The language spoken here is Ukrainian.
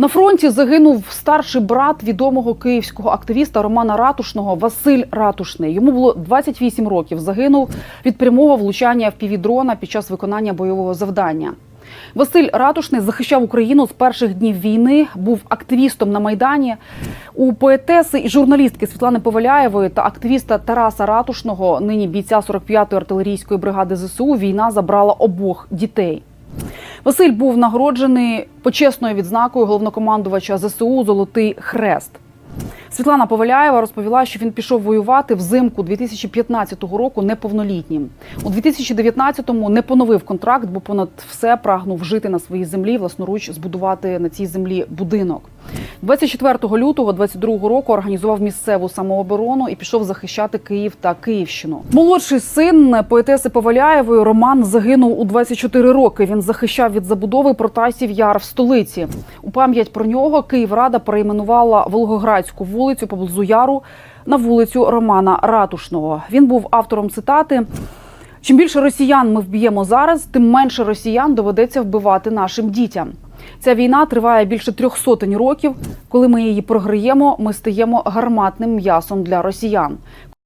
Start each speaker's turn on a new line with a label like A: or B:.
A: На фронті загинув старший брат відомого київського активіста Романа Ратушного Василь Ратушний. Йому було 28 років. Загинув від прямого влучання в півдрона під час виконання бойового завдання. Василь Ратушний захищав Україну з перших днів війни, був активістом на майдані. У поетеси і журналістки Світлани Поваляєвої та активіста Тараса Ратушного, нині бійця 45-ї артилерійської бригади ЗСУ, війна забрала обох дітей. Василь був нагороджений почесною відзнакою головнокомандувача ЗСУ Золотий Хрест. Світлана Поваляєва розповіла, що він пішов воювати взимку 2015 року неповнолітнім. У 2019-му не поновив контракт, бо понад все прагнув жити на своїй землі, власноруч збудувати на цій землі будинок. 24 лютого 22 року організував місцеву самооборону і пішов захищати Київ та Київщину. Молодший син поетеси Поваляєвої Роман загинув у 24 роки. Він захищав від забудови Протасів Яр в столиці. У пам'ять про нього Київрада перейменувала Волгоградську вулицю поблизу Яру на вулицю Романа Ратушного. Він був автором цитати. Чим більше росіян ми вб'ємо зараз, тим менше росіян доведеться вбивати нашим дітям. Ця війна триває більше трьох сотень років. Коли ми її програємо, ми стаємо гарматним м'ясом для росіян.